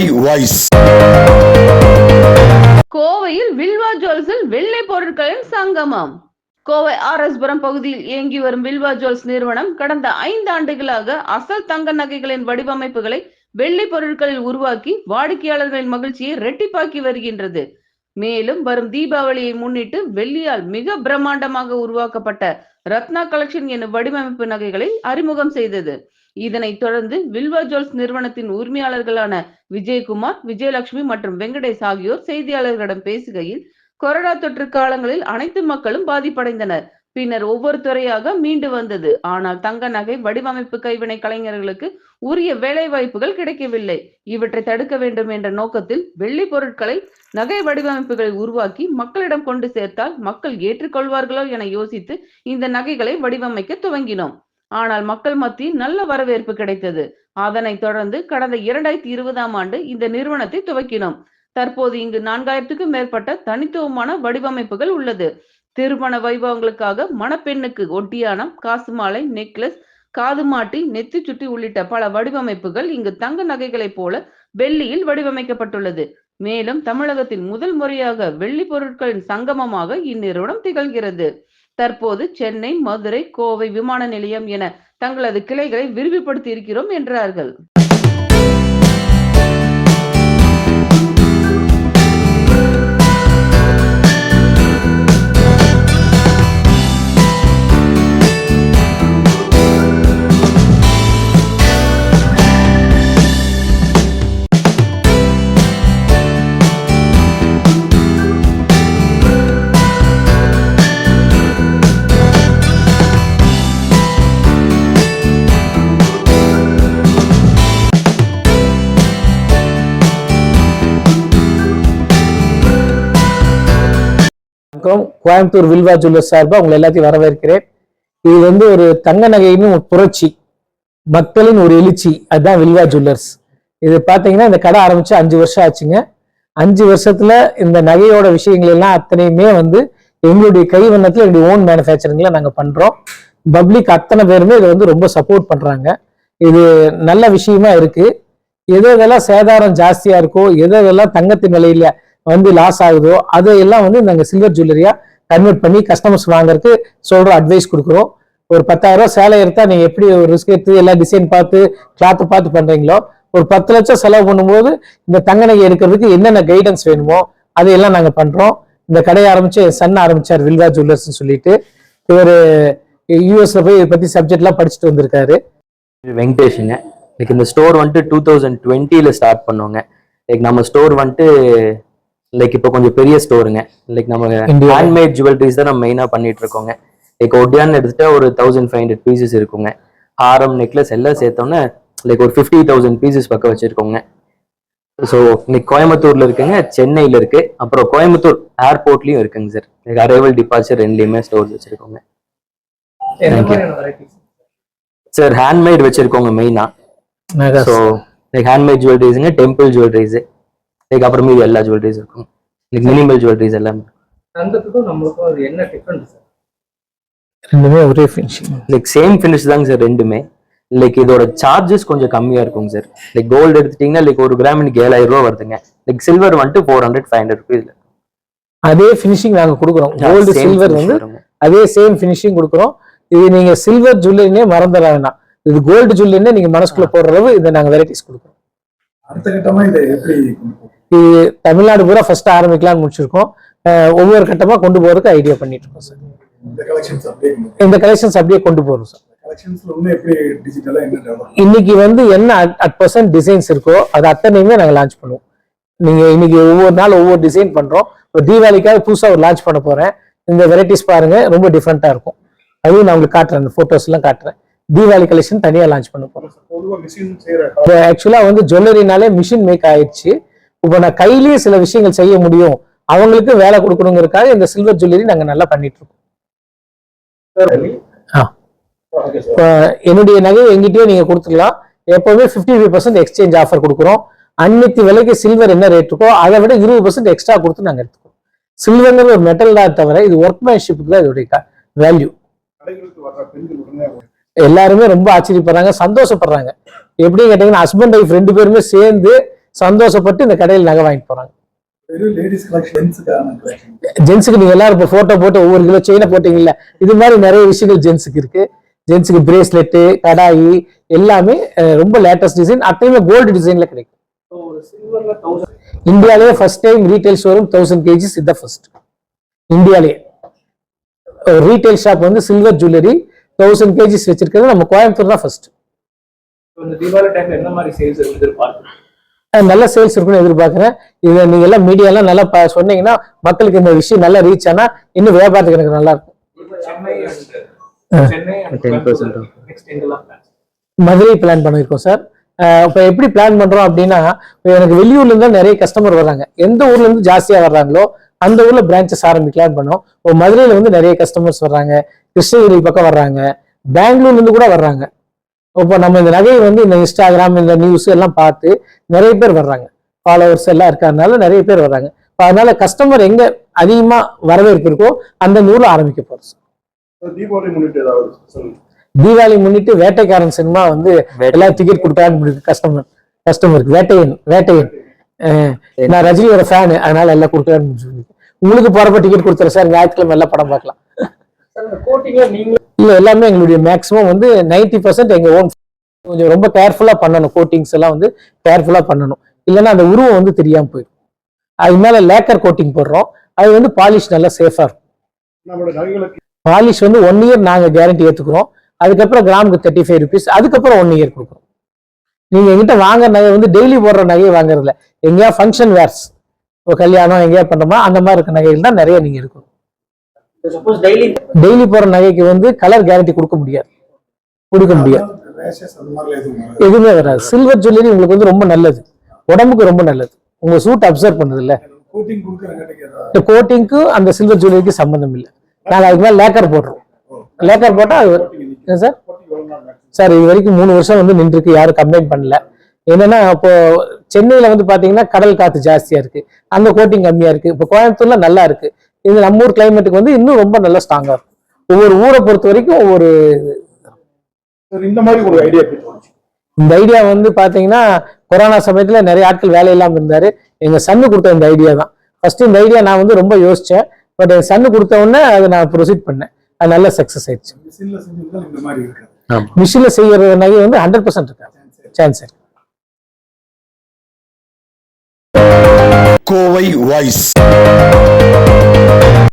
Kovai voice கோவையில் வில்வா ஜுவல்ஸில் வெள்ளை பொருட்களின் சங்கமம். கோவை ஆர்எஸ்புரம் பகுதியில் இயங்கி வரும் வில்வா ஜுவல்ஸ் நிறுவனம் கடந்த ஐந்து ஆண்டுகளாக அசல் தங்க நகைகளின் வடிவமைப்புகளை வெள்ளி பொருட்களில் உருவாக்கி வாடிக்கையாளர்களின் மகிழ்ச்சியை ரெட்டிப்பாக்கி வருகின்றது. மேலும் வரும் தீபாவளியை முன்னிட்டு வெள்ளியால் மிக பிரம்மாண்டமாக உருவாக்கப்பட்ட ரத்னா கலெக்ஷன் எனும் வடிவமைப்பு நகைகளை அறிமுகம் செய்தது. இதனைத் தொடர்ந்து வில்வா ஜுவல்ஸ் நிறுவனத்தின் உரிமையாளர்களான விஜயகுமார் விஜயலட்சுமி மற்றும் வெங்கடேஷ் ஆகியோர் செய்தியாளர்களிடம் பேசுகையில் கொரோனா தொற்று காலங்களில் அனைத்து மக்களும் பாதிப்படைந்தனர். பின்னர் ஒவ்வொரு துறையாக மீண்டு வந்தது. ஆனால் தங்க நகை வடிவமைப்பு கைவினை கலைஞர்களுக்கு உரிய வேலை வாய்ப்புகள் கிடைக்கவில்லை. இவற்றை தடுக்க வேண்டும் என்ற நோக்கத்தில் வெள்ளி பொருட்களை நகை வடிவமைப்புகளை உருவாக்கி மக்களிடம் கொண்டு சேர்த்தால் மக்கள் ஏற்றுக்கொள்வார்களோ என யோசித்து இந்த நகைகளை வடிவமைக்க துவங்கினோம். ஆனால் மக்கள் மத்தியில் நல்ல வரவேற்பு கிடைத்தது. அதனைத் தொடர்ந்து கடந்த இரண்டாயிரத்தி இருபதாம் ஆண்டு இந்த நிறுவனத்தை துவக்கினோம். தற்போது இங்கு நான்காயிரத்துக்கும் மேற்பட்ட தனித்துவமான வடிவமைப்புகள் உள்ளது. திருமண வைபவங்களுக்காக மணப்பெண்ணுக்கு ஒட்டியானம் காசு மாலை நெக்லஸ் காது மாட்டி நெத்தி சுட்டி உள்ளிட்ட பல வடிவமைப்புகள் இங்கு தங்க நகைகளைப் போல வெள்ளியில் வடிவமைக்கப்பட்டுள்ளது. மேலும் தமிழகத்தின் முதல் முறையாக வெள்ளி பொருட்களின் சங்கமமாக இந்நிறுவனம் திகழ்கிறது. தற்போது சென்னை மதுரை கோவை விமான நிலையம் என தங்களது கிளைகளை விரிவுபடுத்தி இருக்கிறோம் என்றார்கள். வணக்கம் கோயம்புத்தூர் வில்வா ஜுவல்லர்ஸ் சார்பாக உங்களை எல்லாத்தையும் வரவேற்கிறேன். இது வந்து ஒரு தங்க நகையின் ஒரு புரட்சி மக்களின் ஒரு எழுச்சி அதுதான் வில்வா ஜுவல்லர்ஸ். இது பார்த்தீங்கன்னா இந்த கடை ஆரம்பிச்சு அஞ்சு வருஷம் ஆச்சுங்க. அஞ்சு வருஷத்துல இந்த நகையோட விஷயங்கள் எல்லாம் அத்தனையுமே வந்து எங்களுடைய கைவண்ணத்தில் எங்களுடைய ஓன் மேனுஃபேக்சரிங்ல நாங்கள் பண்றோம். பப்ளிக் அத்தனை பேருமே இதை வந்து ரொம்ப சப்போர்ட் பண்றாங்க. இது நல்ல விஷயமா இருக்கு. எது எதெல்லாம் சேதாரம் ஜாஸ்தியா இருக்கோ எது எதெல்லாம் தங்கத்தின் விலையில வந்து லாஸ் ஆகுதோ அதையெல்லாம் வந்து நாங்கள் சில்வர் ஜுவல்லரியா கன்வெர்ட் பண்ணி கஸ்டமர்ஸ் வாங்குறதுக்கு சொல்ற அட்வைஸ் கொடுக்குறோம். ஒரு பத்தாயிரம் ரூபா சேலை எடுத்தா நீங்க எப்படி ஒரு ரிஸ்க் எடுத்து எல்லா டிசைன் பார்த்து கிளாத்து பார்த்து பண்றீங்களோ ஒரு பத்து லட்சம் செலவு பண்ணும்போது இந்த தங்க நகை எடுக்கிறதுக்கு என்னென்ன கைடன்ஸ் வேணுமோ அதையெல்லாம் நாங்கள் பண்றோம். இந்த கடையை ஆரம்பிச்சு என் சன் ஆரம்பிச்சார் வில்வா ஜுவல்லர்ஸ்னு சொல்லிட்டு. இவர் யூஎஸ்ல போய் இதை பத்தி சப்ஜெக்ட்லாம் படிச்சுட்டு வந்திருக்காரு. வெங்கடேஷுங்க. லைக் இந்த ஸ்டோர் வந்துட்டு டூ தௌசண்ட் டுவெண்ட்டியில் ஸ்டார்ட் பண்ணுவோங்க லைக் நம்ம ஸ்டோர் வந்துட்டு லைக் இப்போ கொஞ்சம் பெரிய ஸ்டோருங்க லைக் நம்ம. ஹேண்ட்மேட் ஜுவல்லரிஸ் தான் நம்ம மெயினாக பண்ணிட்டு இருக்கோங்க. லைக் ஒட்டியான்னு எடுத்துட்டா ஒரு தௌசண்ட் ஃபைவ் ஹண்ட்ரட் பீசஸ் இருக்குங்க. ஹாரம் நெக்லஸ் எல்லாம் சேர்த்தோன்னே லைக் ஒரு ஃபிஃப்டி தௌசண்ட் பீசஸ் பக்கம் வச்சிருக்கோங்க. ஸோ இன்னைக்கு கோயம்புத்தூர்ல இருக்குங்க சென்னையில் இருக்கு. அப்புறம் கோயம்புத்தூர் ஏர்போர்ட்லயும் இருக்குங்க சார் லைக் அரைவல் டிபார்ச்சர் ரெண்டுலேயுமே ஸ்டோர்ஸ் வச்சிருக்கோங்க. சார் ஹேண்ட்மேட் வச்சிருக்கோங்க மெயினா ஸோ லைக் ஹேண்ட்மேட் ஜுவல்லரிஸுங்க டெம்பிள் ஜுவல்லரிஸ் லைக் அப்புறம் மீதி எல்லா ஜுவல்லரிஸ் இருக்கும். லைக் மினிமல் ஜுவல்லரிஸ் எல்லாமே. தங்கத்துக்கும் நம்மளுக்கும் அது என்ன டிஃபரன்ஸ் சார் ரெண்டுமே ஒரே ஃபினிஷிங் லைக் சேம் ஃபினிஷ் தாங்க சார் ரெண்டுமே. லைக் இதோட சார்ஜஸ் கொஞ்சம் கம்மியா இருக்குங்க சார் லைக் கோல்டு எடுத்துட்டீங்கன்னா லைக் ஒரு கிராம் இன்னைக்கு ஏழாயிரம் ரூபா வருதுங்க. லைக் சில்வர் வந்துட்டு four hundred five hundred rupees அதே ஃபினிஷிங் நாங்க கொடுக்குறோம். கோல்டு சில்வர் வந்து அதே சேம் ஃபினிஷிங் கொடுக்குறோம். இது நீங்க சில்வர் ஜுவல்லரினே மறந்துட வேணாம் இது கோல்டு ஜுவல்லரினே நீங்க மனசுக்குள்ள போடுற அளவு இதை நாங்க வெரைட்டிஸ் கொடுக்குறோம். அடுத்த கட்டமா இதை எப்படி? இது தமிழ்நாடு பூரா ஃபர்ஸ்ட் ஆரம்பிக்கலாம்னு முடிச்சிருக்கோம். ஒவ்வொரு கட்டமா கொண்டு போறதுக்கு ஐடியா பண்ணிட்டு இருக்கோம் சார் இந்த கலெக்ஷன்ஸ் அப்படியே கொண்டு போறோம் சார் இன்னைக்கு வந்து என்ன அட் பர்சன்ட் டிசைன்ஸ் இருக்கோ அது அத்தனையுமே நாங்க லான்ச் பண்ணுவோம். நீங்க இன்னைக்கு ஒவ்வொரு நாள் ஒவ்வொரு டிசைன் பண்றோம். இப்போ தீபாவளிக்காக புதுசா ஒரு லான்ச் பண்ண போறேன். இந்த வெரைட்டிஸ் பாருங்க ரொம்ப டிஃப்ரெண்டா இருக்கும். அதுவும் நான் உங்களுக்கு காட்டுறேன் அந்த போட்டோஸ் எல்லாம் காட்டுறேன். தீபாவளி கலெக்ஷன் தனியா லான்ச் பண்ண போறோம் ஆக்சுவலா வந்து ஜுவல்லரினாலே மிஷின் மேக் ஆயிடுச்சு. இப்போ நான் கையிலேயே சில விஷயங்கள் செய்ய முடியும். அவங்களுக்கு வேலை கொடுக்கணுங்கிறதுக்காக இந்த சில்வர் ஜுவல்லரி நாங்க நல்லா பண்ணிட்டு இருக்கோம் என்னுடைய நகை எங்கிட்டயே நீங்க கொடுத்துக்கலாம் எப்பவுமே 55% ஃபைவ் பர்சன்ட் எக்ஸ்சேஞ்ச் ஆஃபர் கொடுக்குறோம். அன்னைக்கு விலைக்கு சில்வர் என்ன ரேட் இருக்கோ அதை விட இருபது பர்சன்ட் எக்ஸ்ட்ரா கொடுத்து நாங்க எடுத்துக்கோம் சில்வர்ங்கிறது ஒரு மெட்டல் தான் தவிர இது ஒர்க்மேன்ஷிப்புக்கு தான் இதோடைய வேல்யூ எல்லாருமே ரொம்ப ஆச்சரியப்படுறாங்க சந்தோஷப்படுறாங்க. எப்படின்னு கேட்டீங்கன்னா ஹஸ்பண்ட் ஒய்ஃப் ரெண்டு பேருமே சேர்ந்து சந்தோஷப்பட்டு இந்த கடையில் நகை வாங்கிட்டு போறாங்க. ஜென்ஸுக்கு நீங்க எல்லாரும் இப்போ போட்டோ போட்டு ஒவ்வொரு கிலோ செயினை போட்டீங்கல்ல இது மாதிரி நிறைய விஷயங்கள் ஜென்ஸுக்கு இருக்கு. ஜென்ஸுக்கு பிரேஸ்லெட்டு கடாயி எல்லாமே ரொம்ப லேட்டஸ்ட் டிசைன் அத்தையுமே கோல்டு டிசைன்ல கிடைக்கும். இந்தியாலேயே first time retail showroom thousand KGs இதான் ஃபர்ஸ்ட் இந்தியாலேயே. ரீட்டைல் ஷாப் வந்து சில்வர் ஜுவல்லரி தௌசண்ட் கேஜிஸ் வச்சிருக்கிறது நம்ம கோயம்புத்தூர் தான் ஃபர்ஸ்ட் இந்த தீபாவளி டைம்ல என்ன மாதிரி சேல்ஸ் எதிர்பார்க்குறோம் நல்ல சேல்ஸ் இருக்குன்னு எதிர்பார்க்குறேன். இதை நீங்க எல்லாம் மீடியாலாம் நல்லா ப- சொன்னீங்கன்னா மக்களுக்கு இந்த விஷயம் நல்லா ரீச் ஆனா இன்னும் வியாபாரத்துக்கு எனக்கு நல்லா இருக்கும்? மதுரை பிளான் பண்ணியிருக்கோம் சார். இப்போ எப்படி பிளான் பண்றோம் அப்படின்னா இப்ப எனக்கு வெளியூர்ல இருந்தா நிறைய கஸ்டமர் வர்றாங்க. எந்த ஊர்ல இருந்து ஜாஸ்தியா வர்றாங்களோ அந்த ஊர்ல பிரான்ச்சஸ் ஆரம்பிக்கலாம்னு பண்ணோம். இப்போ மதுரையில வந்து நிறைய கஸ்டமர்ஸ் வர்றாங்க. கிருஷ்ணகிரி பக்கம் வர்றாங்க. பெங்களூர்ல இருந்து கூட வர்றாங்க. இப்போ நம்ம இந்த நகையை வந்து இந்த இன்ஸ்டாகிராம் இந்த நியூஸ் எல்லாம் பார்த்து நிறைய பேர் வர்றாங்க. ஃபாலோவர்ஸ் எல்லாம் இருக்கறதுனால நிறைய பேர் வர்றாங்க. இப்போ அதனால கஸ்டமர் எங்க அதிகமா வரவேற்பு இருக்கோ அந்த ஊர்ல ஆரம்பிக்க போறோம் சார் தீபாவளி முன்னிட்டு ஏதாவது ஸ்பெஷல் தீபாவளி முன்னிட்டு வேட்டைக்காரன் சினிமா வந்து எல்லாம் டிக்கெட் கொடுத்தான்னு கஸ்டமர் கஸ்டமருக்கு வேட்டையன் வேட்டையன். நான் ரஜினியோட ஃபேனு அதனால எல்லாம் சொல்லி உங்களுக்கு போறப்ப டிக்கெட் கொடுத்துறேன் சார் ஞாயிற்றுக்கிழமை எல்லாம் படம் பார்க்கலாம். சார் இந்த கோட்டிங்ல நீங்க இல்ல எல்லாமே எங்களுடைய மேக்ஸிமம் வந்து 90% பர்சன்ட் எங்க ஓன் கொஞ்சம் ரொம்ப கேர்ஃபுல்லா பண்ணணும். கோட்டிங்ஸ் எல்லாம் வந்து கேர்ஃபுல்லா பண்ணணும். இல்லைன்னா அந்த உருவம் வந்து தெரியாம போயிடும். அது மேல லேக்கர் கோட்டிங் போடுறோம். அது வந்து பாலிஷ் நல்லா சேஃபா இருக்கும். பாலிஷ் வந்து ஒன் இயர் நாங்க கேரண்டி ஏத்துக்கிறோம். அதுக்கப்புறம் கிராமுக்கு தேர்ட்டி ஃபைவ் ருபீஸ் அதுக்கப்புறம் ஒன் இயர் கொடுக்குறோம். நீங்க எங்கிட்ட வாங்குற நகை வந்து டெய்லி போடுற நகையை வாங்குறதில்ல. எங்கேயா ஃபங்க்ஷன் வேர்ஸ் இப்போ கல்யாணம் எங்கேயா பண்றோமா அந்த மாதிரி இருக்க நகைகள் தான் நிறைய நீங்க இருக்கும் டெய்லி டெய்லி போற நகைக்கு வந்து கலர் கேரண்டி கொடுக்க முடியாது. கொடுக்க முடியாது. எதுவும் வராது. சில்வர் ஜுவல்லரி உங்களுக்கு வந்து ரொம்ப நல்லது. உடம்புக்கு ரொம்ப நல்லது. உங்க சூட் அப்சர்வ் பண்ணது இல்ல கோட்டிங்க்கு அந்த சில்வர் ஜுவல்லரிக்கு சம்பந்தம் இல்லை. நாங்க அதுக்கு மேல லேக்கர் போடுறோம். லேக்கர் போட்டா அது என்ன சார்? சார் இது வரைக்கும் மூணு வருஷம் வந்து நின்றுருக்கு. யாரும் கம்ப்ளைண்ட் பண்ணல. என்னன்னா இப்போ சென்னையில வந்து பாத்தீங்கன்னா கடல் காத்து ஜாஸ்தியா இருக்கு. அந்த கோட்டிங் கம்மியா இருக்கு. இப்போ கோயம்புத்தூர்ல நல்லா இருக்கு. இது நம்ம ஊர் கிளைமேட்டுக்கு வந்து இன்னும் ரொம்ப நல்லா ஸ்ட்ராங்கா இருக்கும். ஒவ்வொரு ஊரை பொறுத்த வரைக்கும் ஒவ்வொரு இந்த மாதிரி ஒரு ஐடியா இந்த ஐடியா வந்து பாத்தீங்கன்னா கொரோனா சமயத்துல நிறைய ஆட்கள் வேலை இல்லாம இருந்தாரு. எங்க சன்னு கொடுத்த இந்த ஐடியா தான். ஃபர்ஸ்ட் இந்த ஐடியா நான் வந்து ரொம்ப யோசிச்சேன். பட் என் சன்னு கொடுத்த உடனே அதை நான் ப்ரொசீட் பண்ணேன். அது நல்ல சக்சஸ் ஆயிடுச்சு. மிஷின்ல செஞ்சிருந்தா இந்த மாதிரி இருக்காது. ஆமா. மிஷின்ல செய்யற நகை வந்து ஹண்ட்ரட் பர்சன்ட் இருக்காது. சான்ஸ் இருக்கு கோவை வாய்ஸ்